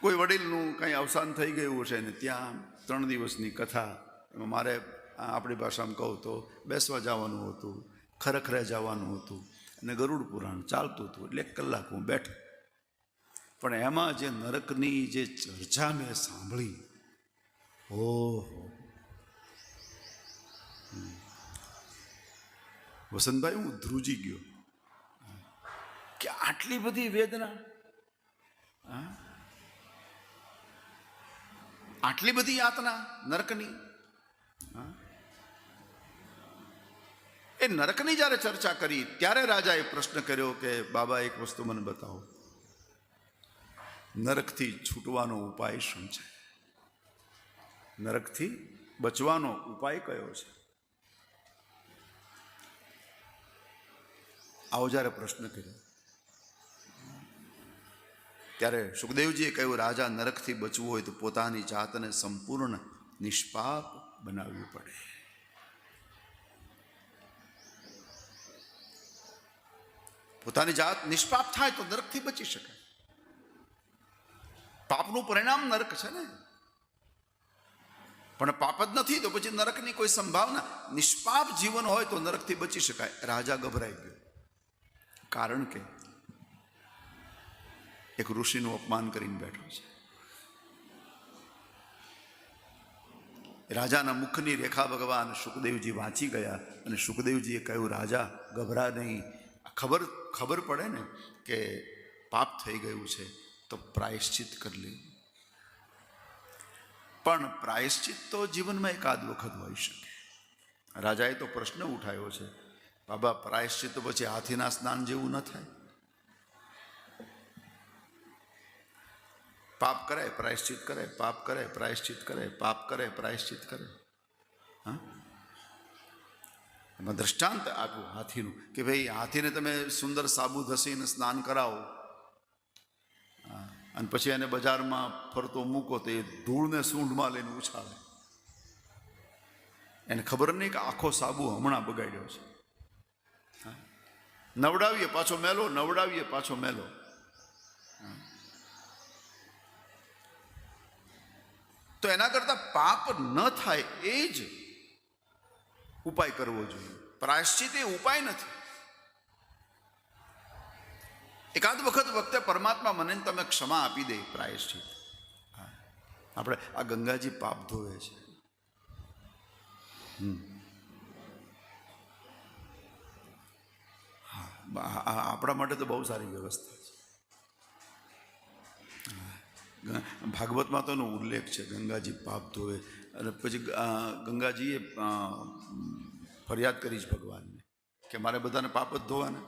કોઈ વડીલનું કંઈ અવસાન થઈ ગયું હશે ને ત્યાં ત્રણ દિવસની કથા, એમાં મારે આપણી ભાષામાં કહું તો બેસવા જવાનું હતું, ખરેખરે જવાનું હતું અને ગરુડ પુરાણ ચાલતું હતું એટલે એક કલાક હું બેઠો. પણ એમાં જે નરકની જે ચર્ચા મેં સાંભળી, ઓહો. વસંતભાઈ, હું ધ્રુજી ગયો. કે આટલી બધી વેદના? આટલી બધી યાતના નરકની? એ નરકની જ્યારે ચર્ચા કરી, ત્યારે રાજાએ પ્રશ્ન કર્યો કે, બાબા, એક વસ્તુ મને બતાવો. નરકથી છૂટવાનો ઉપાય શું છે? નરકથી બચવાનો ઉપાય કયો છે? આવો જ્યારે પ્રશ્ન કર્યો ત્યારે સુખદેવજીએ કહ્યું, રાજા નરકથી બચવું હોય તો પોતાની જાતને સંપૂર્ણ નિષ્પાપ બનાવવી પડે. પોતાની જાત નિષ્પાપ થાય તો નરકથી બચી શકાય પાપનું પરિણામ નરક છે ને? પણ પાપ જ નથી તો પછી નરકની કોઈ સંભાવના? નિષ્પાપ જીવન હોય તો નરકથી બચી શકાય. રાજા ગભરાઈ ગયો. કારણ કે એક ઋષિનું અપમાન કરીને બેઠો છે. રાજાના મુખની રેખા ભગવાન સુખદેવજી વાંચી ગયા અને સુખદેવજીએ કહ્યું, રાજા, ગભરા નહીં. ખબર ખબર પડે ને કે પાપ થઈ ગયું છે, તો પ્રાયશ્ચિત કરી લેવું પણ પ્રાયશ્ચિત તો જીવનમાં એકાદ વખત હોઈ શકે. રાજાએ તો પ્રશ્ન ઉઠાવ્યો છે, બાબા, પ્રાયશ્ચિત તો પછી હાથીના સ્નાન જેવું ન થાય. પાપ કરે, પ્રાયશ્ચિત કરે, પાપ કરે, પ્રાયશ્ચિત કરે, પાપ કરે, પ્રાયશ્ચિત કરે. હા? એમાં દ્રષ્ટાંત આપ્યું હાથીનું કે ભાઈ હાથીને તમે સુંદર સાબુ ઘસીને સ્નાન કરાવો. અને પછી એને બજારમાં ફરતો મૂકો તો એ ધૂળને સૂંઢમાં લઈને ઉછાળે. એને ખબર નહીં કે આખો સાબુ હમણાં બગાડ્યો છે. નવડાવીએ, પાછો મેલો, નવડાવીએ, પાછો મેલો. તો એના કરતાં પાપ ન થાય એ જ ઉપાય કરવો જોઈએ. પ્રાયશ્ચિત એ ઉપાય નથી. એકાદ વખત વખતે પરમાત્મા મને તમે ક્ષમા આપી દે પ્રાયશ્ચિત. આપણે આ ગંગાજી પાપ ધોવે છે. આપણા માટે તો બહુ સારી વ્યવસ્થા. ભાગવતમાં તો એનો ઉલ્લેખ છે, ગંગાજી પાપ ધોવે. અને પછી ગંગાજીએ ફરિયાદ કરી છે ભગવાનને કે મારે બધાને પાપ જ ધોવાના.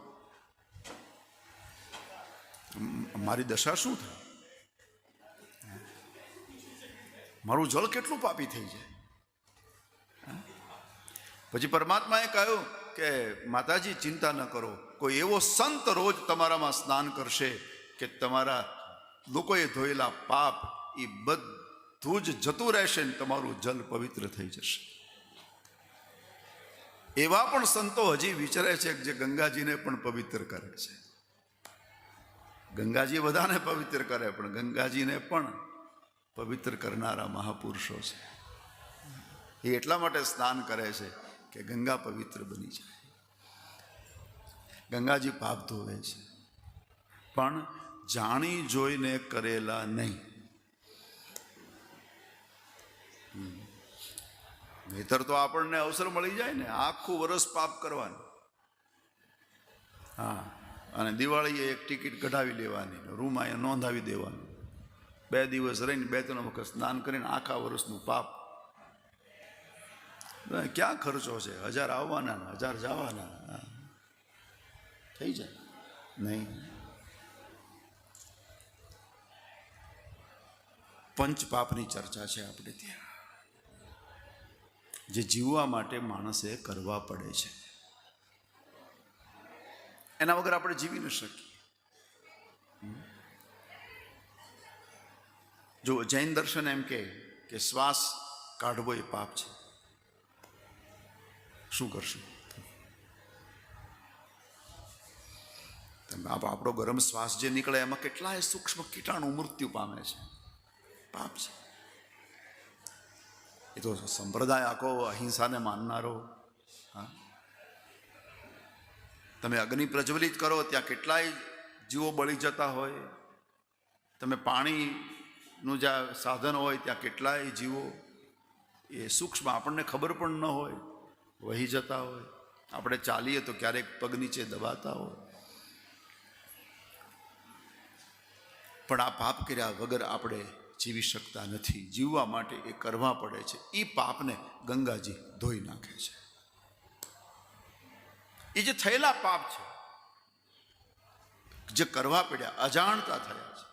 મારી દશા શું થાય? મારું જળ કેટલું પાપી થઈ જાય? પછી પરમાત્માએ કહ્યું કે, માતાજી, ચિંતા ન કરો. કોઈ એવો સંત રોજ તમારામાં સ્નાન કરશે કે તમારા લોકોએ ધોયેલા પાપ એ બધું જ જતું રહેશે ને તમારું જલ પવિત્ર થઈ જશે. એવા પણ સંતો હજી વિચારે છે કે જે ગંગાજીને પણ પવિત્ર કરે છે. ગંગાજી બધાને પવિત્ર કરે, પણ ગંગાજીને પણ પવિત્ર કરનારા મહાપુરુષો છે. એ એટલા માટે સ્નાન કરે છે કે ગંગા પવિત્ર બની જાય. ગંગાજી પાપ ધોવે છે. પણ જાણી જોઈને કરેલા નહીં. નહીતર તો આપણને અવસર મળી જાય ને, આખું વરસ પાપ કરવાનું. હા, અને દિવાળીએ એક ટિકિટ કઢાવી લેવાની રૂમ અહીંયા નોંધાવી દેવાનું. બે દિવસ રહીને બે ત્રણ વખત સ્નાન કરીને આખા વર્ષનું પાપ. ક્યાં ખર્ચો છે? હજાર આવવાના હજાર જવાના થઈ જાય. નહીં. પંચ પાપની ચર્ચા છે આપણે ત્યાં. જે જીવવા માટે માણસે કરવા પડે છે. એના વગર આપણે જીવી ન શકીએ. જો જૈન દર્શન એમ કે કે શ્વાસ કાઢવો એ પાપ છે. શું કરશું? આપણો ગરમ શ્વાસ જે નીકળે એમાં કેટલાય સૂક્ષ્મ કીટાણુ મૃત્યુ પામે છે. પાપ છે એ તો સંપ્રદાય આખો અહિંસાને માનનારો, હા. તમે અગ્નિ પ્રજ્વલિત કરો, ત્યાં કેટલાય જીવો બળી જતા હોય. તમે પાણીનું જ્યાં સાધન હોય, ત્યાં કેટલાય જીવો એ સૂક્ષ્મ, આપણને ખબર પણ ન હોય, વહી જતા હોય. આપણે ચાલીએ તો ક્યારેક પગ નીચે દબાતા હોય. પણ આ પાપ કર્યા વગર આપણે જીવી શકતા નથી. જીવવા માટે એ કરવા પડે છે. એ પાપને ગંગાજી ધોઈ નાખે છે. એ જે થયેલા પાપ છે, જે કરવા પડ્યા, અજાણતા થયા છે,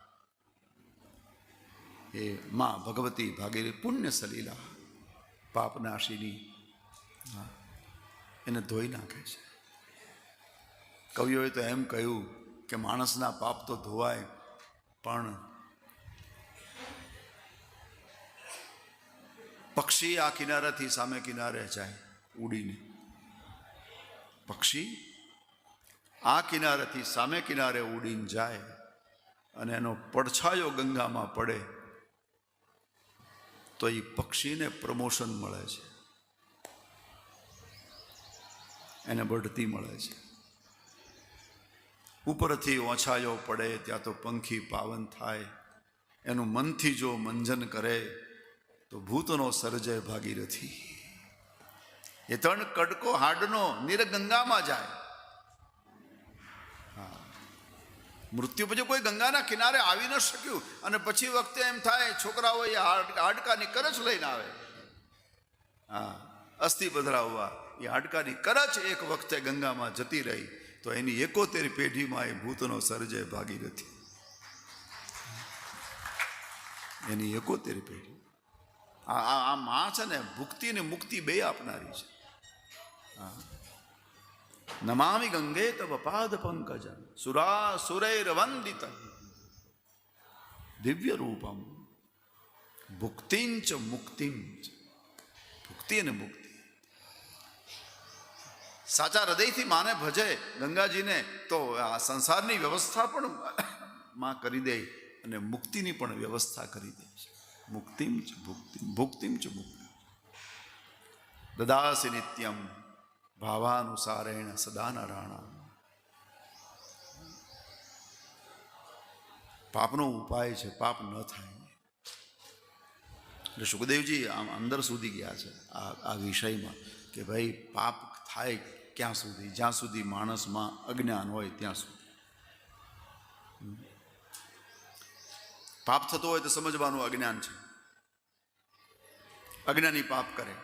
એ માં ભગવતી ભાગીરે પુણ્ય સલીલા પાપનાશીની એને ધોઈ નાખે છે. કવિઓએ તો એમ કહ્યું કે માણસના પાપ તો ધોવાય, પણ પક્ષી આ કિનારાથી સામે કિનારે જાય, ઉડીને. પક્ષી આ કિનારેથી સામે કિનારે ઉડીને જાય અને એનો પડછાયો ગંગામાં પડે, તો એ પક્ષીને પ્રમોશન મળે છે. એને બઢતી મળે છે. ઉપરથી ઓછાયો પડે, ત્યાં તો પંખી પાવન થાય. એનું મનથી જો મંજન કરે તો ભૂતનો સર્જય ભાગીરથી એ ત્રણ કડકો હાડનો નિરગંગામાં જાય. હા. મૃત્યુ પછી કોઈ ગંગાના કિનારે આવી ન શક્યું અને પછી વખતે એમ થાય છોકરાઓ એ હાડ- હાડકાની કરચ લઈને આવે. હા. અસ્થિ પધરાવવા એ હાડકાની કરચ એક વખતે ગંગામાં જતી રહી તો એની એકોતેર પેઢીમાં એ ભૂતનો સર્જય ભાગીરથી એની એકોતેર પેઢી. આ માં છે ને, ભુક્તિ ને મુક્તિ બે આપનારી છે. નમામિ ગંગે તવ પાદ પંકજ, સુરા સુરૈર વંદિત. દિવ્ય રૂપમ. ભુક્તિંચ મુક્તિમ ભુક્તિ અને મુક્તિ. સાચા હૃદયથી માને ભજે ગંગાજીને, તો આ સંસારની વ્યવસ્થા પણ માં કરી દે અને મુક્તિની પણ વ્યવસ્થા કરી દે છે. મુક્તિમ ચ ભુક્તિ ભુક્તિમ ચ મુક્તિ દદાસી નિત્યમ ભાવાનુસારેણ સદા નારાયણ પાપનો ઉપાય છે, પાપ ન થાય. એટલે સુખદેવજી આમ અંદર સુધી ગયા છે, આ આ વિષયમાં કે ભાઈ પાપ થાય ક્યાં સુધી? જ્યાં સુધી માણસમાં અજ્ઞાન હોય ત્યાં સુધી. પાપ થતો હોય તો સમજવાનું અજ્ઞાન છે. અજ્ઞાની પાપ કરે.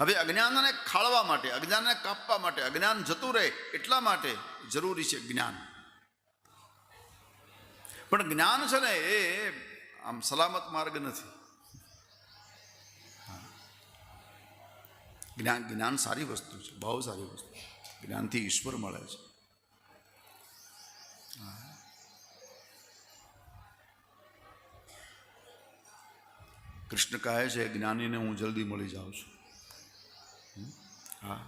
હવે અજ્ઞાનને ખાળવા માટે, અજ્ઞાનને કાપવા માટે, અજ્ઞાન જતું રહે એટલા માટે જરૂરી છે જ્ઞાન. પણ જ્ઞાન છે ને એ આમ સલામત માર્ગ નથી. જ્ઞાન જ્ઞાન સારી વસ્તુ છે, બહુ સારી વસ્તુ જ્ઞાનથી ઈશ્વર મળે છે. કૃષ્ણ કહે છે, જ્ઞાનીને હું જલ્દી મળી જાઉં છું? હા.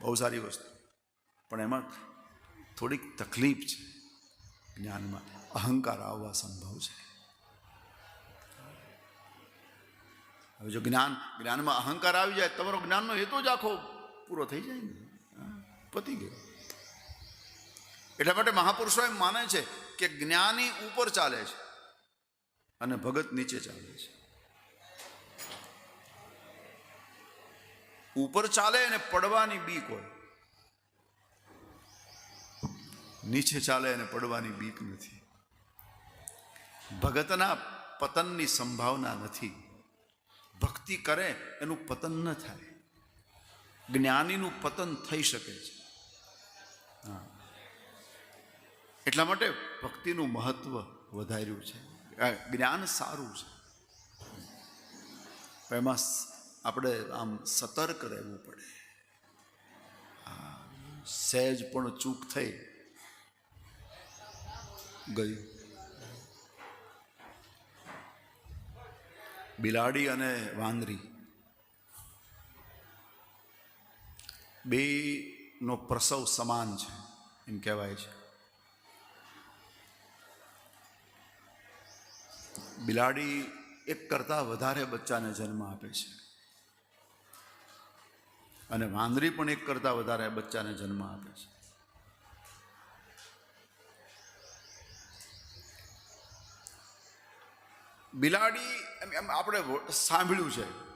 બહુ સારી વસ્તુ. પણ એમાં થોડીક તકલીફ છે જ્ઞાનમાં. અહંકાર આવવા સંભવ છે. હવે જો જ્ઞાન, જ્ઞાનમાં અહંકાર આવી જાય, તમારો જ્ઞાનનો હેતુ જ આખો પૂરો થઈ જાય ને. પતી ગયો. એટલા માટે મહાપુરુષો એમ માને છે કે જ્ઞાની ઉપર ચાલે છે. અને ભગત નીચે ચાલે છે. ઉપર ચાલે અને પડવાની બીક હોય. નીચે ચાલે અને પડવાની બીક નથી. ભગતના પતનની સંભાવના નથી. ભક્તિ કરે એનું પતન ન થાય. જ્ઞાનીનું પતન થઈ શકે છે. એટલા માટે ભક્તિનું મહત્વ વધાર્યું છે. જ્ઞાન સારું છે. એમાં આપણે આમ સતર્ક રહેવું પડે. સહેજ પણ ચૂક થઈ ગયું. બિલાડી અને વાંદરી. બે નો પ્રસવ સમાન છે, એમ કહેવાય છે. બિલાડી એક કરતાં વધારે બચ્ચાને જન્મ આપે છે. અને વાંદરી પણ એક કરતાં વધારે બચ્ચાને જન્મ આપે છે. બિલાડી, એમ એમ આપણે સાંભળ્યું છે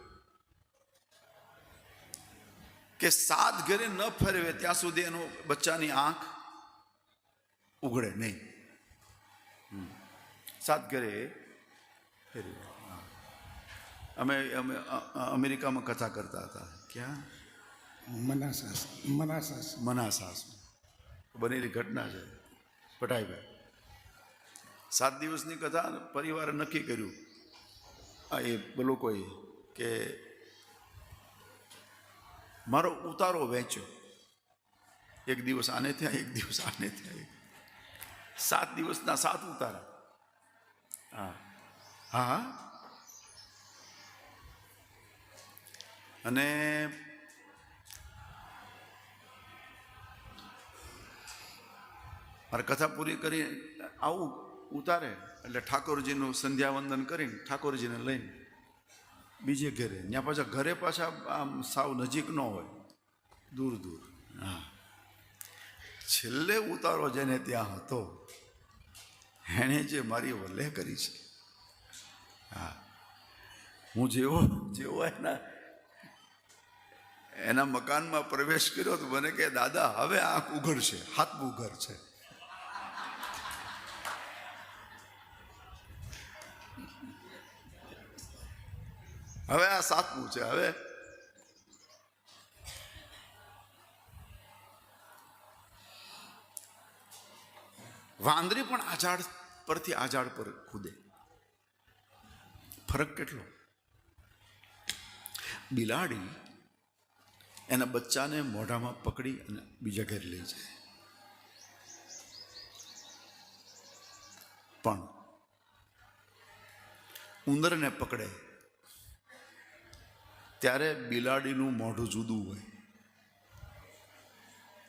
કે સાત ઘરે ન ફેરવે ત્યાં સુધી એનો બચ્ચાની આંખ ઉઘડે નહીં. સાત ઘરે ફેરવે હા. અમે અમે અમેરિકામાં કથા કરતા હતા. ક્યાં? મનાસાસ મનાસાસ. મનાસાસ. બનેલી ઘટના છે. પટાઈભાઈ સાત દિવસની કથા પરિવારે નક્કી કર્યું. આ એ લોકોએ કે મારો ઉતારો વેચ્યો. એક દિવસ આને થયા એક દિવસ આને થયા. સાત દિવસના સાત ઉતારા. હા. હા. અને મારે કથા પૂરી કરી આવું ઉતારે એટલે ઠાકોરજીનું સંધ્યાવંદન કરીને ઠાકોરજીને લઈને બીજે ઘરે. ત્યાં પાછા ઘરે પાછા આમ સાવ નજીક ન હોય. દૂર દૂર. હા. છેલ્લે ઉતારો જેને ત્યાં હતો, એણે જે મારી વલ્લે કરી છે. હા. હું જેવો જેવો એના એના મકાનમાં પ્રવેશ કર્યો તો મને કે દાદા, હવે આંખ ઉઘડશે, હાથ ઉઘર છે હવે આ સાતમું છે, હવે. વાંદરી પણ આ ઝાડ પરથી આ ઝાડ પર કૂદે. ફરક કેટલો? બિલાડી એના બચ્ચાને મોઢામાં પકડી અને બીજા ઘરે લઈ જાય. પણ ઉંદરને પકડે ત્યારે બિલાડીનું મોઢું જુદું હોય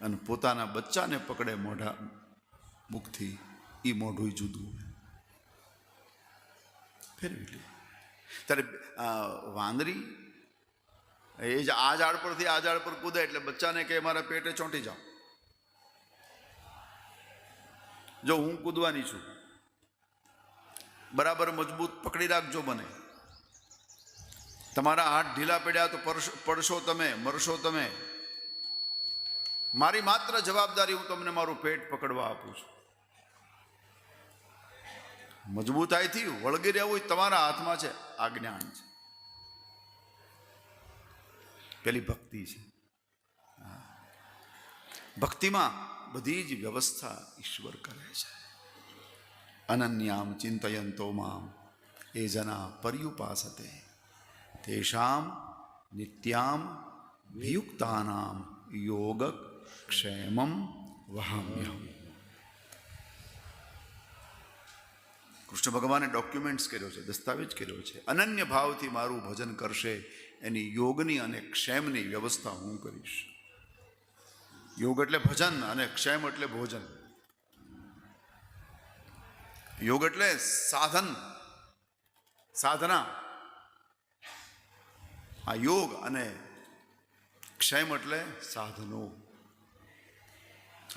અને પોતાના બચ્ચાને પકડે મોઢા મુખથી એ મોઢું જુદું હોય. ફેરવી લે. ત્યારે વાંદરી? એ જ આ ઝાડ પરથી આ ઝાડ પર કૂદે એટલે બચ્ચાને કે મારા પેટે ચોંટી જાઓ જો હું કૂદવાની છું, બરાબર મજબૂત પકડી રાખજો મને. તમારા હાથ ઢીલા પડ્યા તો પડશો તમે, મરશો તમે. મારી માત્ર જવાબદારી હું તમને મારું પેટ પકડવા આપું છું. મજબૂતાઈથી વળગી રહેવું તમારા હાથમાં છે. આ જ્ઞાન છે. પેલી ભક્તિ છે. ભક્તિમાં બધી જ વ્યવસ્થા ઈશ્વર કરે છે. અનન્યામ ચિંતયંતો મામ. એ જના પર્યુપાસતે. તેષામ નિત્યામ વિયુક્તાનામ યોગ ક્ષેમમ વહામ્યહમ. કૃષ્ણ ભગવાને ડોક્યુમેન્ટ્સ કર્યો છે, દસ્તાવેજ કર્યો છે. અનન્ય ભાવથી મારું ભજન કરશે, એની યોગની અને ક્ષેમની વ્યવસ્થા હું કરીશ. યોગ એટલે ભજન અને ક્ષેમ એટલે ભોજન. યોગ એટલે સાધન, સાધના. આ યોગ અને ક્ષેમ એટલે સાધનો.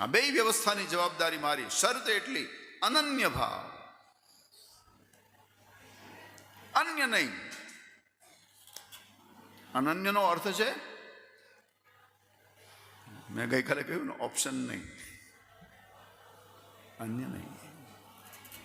આ બે વ્યવસ્થાની જવાબદારી મારી. શરત એટલી, અનન્ય ભાવ. અન્ય નહીં. અનન્યનો અર્થ છે? મેં ગઈકાલે કહ્યું ને ઓપ્શન નહીં. અન્ય નહીં.